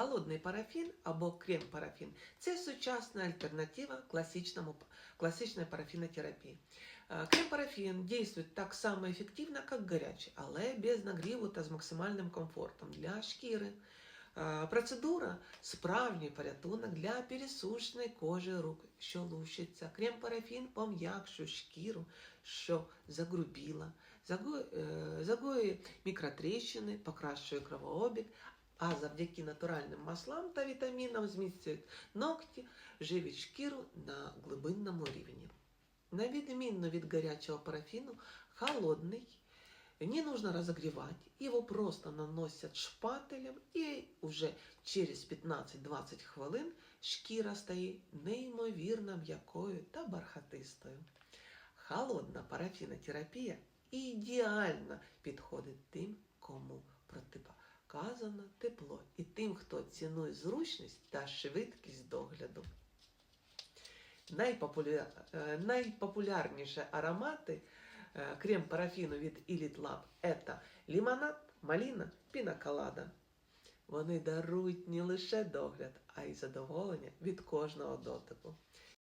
Холодний парафін або крем-парафін це сучасна альтернатива классичному, классичной парафінотерапії. Е, Крем-парафін дійствує так само ефективно, як гарячий, але без нагріву та з максимальним комфортом для шкіри. Е, Процедура справжній порятунок для пересушеної кожи рук, що лущиться. Крем-парафін пом'якшує шкіру, що загрубіла, е, загоює мікротріщини, покращує кровообіг, а завдяки натуральним маслам та вітамінам зміцнюють ногті, живить шкіру на глибинному рівні. На відміну від гарячого парафіну, холодний не нужно разогревать, его просто наносят шпателем і уже через 15-20 хвилин шкіра стає неймовірно м'якою та бархатистою. Холодна парафінотерапія ідеально підходить тим, кому протипоказано тепло, і тим, хто цінує зручність та швидкість догляду. Найпопуля... е, Найпопулярніші аромати е, крем парафіну від Elite Lab – це лимонад, маліна, пінаколада. Вони дарують не лише догляд, а й задоволення від кожного дотику.